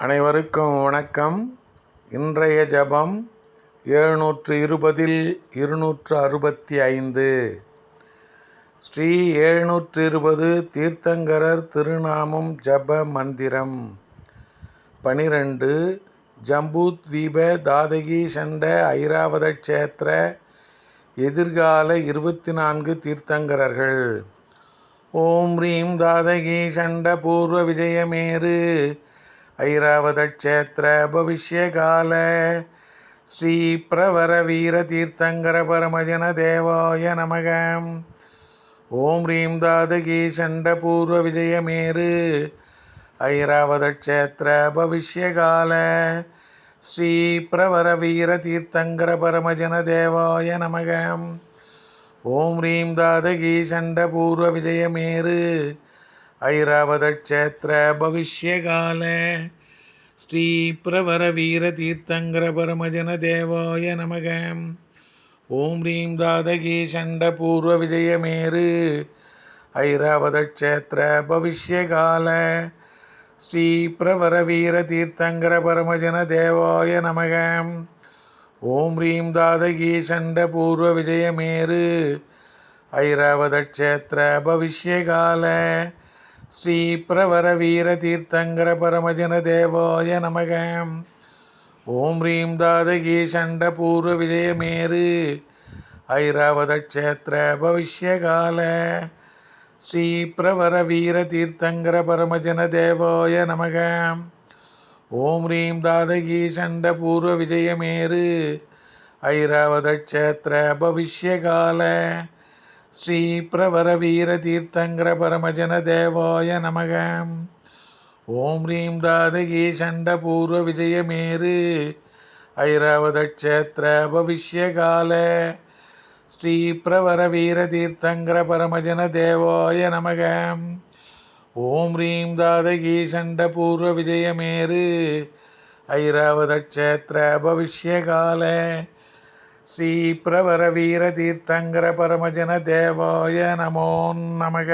அனைவருக்கும் வணக்கம். இன்றைய ஜபம் எழுநூற்று இருபதில் இருநூற்று அறுபத்தி ஐந்து ஸ்ரீ எழுநூற்று இருபது தீர்த்தங்கரர் திருநாமம் ஜப மந்திரம். பனிரெண்டு ஜம்பூத்வீப தாதகி சண்ட ஐராவத க்ஷேத்திர எதிர்கால இருபத்தி நான்கு தீர்த்தங்கரர்கள். ஓம் ரீம் தாதகி சண்ட பூர்வ விஜயமேரு ஐராவதக்ஷேத்திர பவிஷ்யகால ஸ்ரீ பிரவர வீர தீர்த்தங்கர பரமஜன தேவாய நமக ஓம் ரீம் தாதகி சண்ட பூர்வ விஜயமேரு ஐராவதக்ஷேத்திர பவிஷ்யகால ஸ்ரீ பிரவர வீர தீர்த்தங்கர பரமஜன தேவாய நமக ஓம் ரீம் தாதகி சண்ட பூர்வ விஜயமேரு ஐராவதக்ஷேத்திர பவிஷ்யகால. ஸ்ரீ பிரவர வீர தீர்த்தங்கர பரமஜன தேவாய நமக. ஓம் ரீம் தாதகி சண்ட பூர்வ விஜயமேரு ஐராவதக்ஷேத்திர பவிஷ்யகால. ஸ்ரீ பிரவர வீர தீர்த்தங்கர பரமஜன தேவாய நமக. ஓம் ரீம் தாதகி சண்ட பூர்வ விஜயமேரு ஐராவதக்ஷேத்திர பவிஷ்யகால. ஸ்ரீ பிரவர வீர தீர்த்தங்கர பரமஜன தேவாய நமக. ஓம் ஹ்ரீம் தாதகி சண்ட பூர்வ விஜயமேரு ஐராவதக்ஷேத்திர பவிஷ்யகால. ஸ்ரீ பிரவர வீர தீர்த்தங்கர பரமஜன தேவாய நமக. ஓம் ஹ்ரீம் தாதகி சண்ட பூர்வ விஜயமேரு ஐராவதக்ஷேத்திர பவிஷ்யகால. ஸ்ரீ பிரவர வீர தீர்த்தங்கர பரமஜன தேவாய நமக. ஓம் ரீம் தாதகி சண்ட பூர்வ விஜயமேரு. ஐராவதக்ஷேத்திர பவிஷ்யகால. ஸ்ரீ பிரவர வீர தீர்த்தங்கர பரமஜன தேவாய நமக. ஓம் ரீம் தாதகி சண்ட பூர்வ விஜயமேரு. ஐராவதக்ஷேத்திர பவிஷ்யகால. ஸ்ரீ பிரவர வீர தீர்த்தங்கர பரமஜன தேவாய நமோ நமக.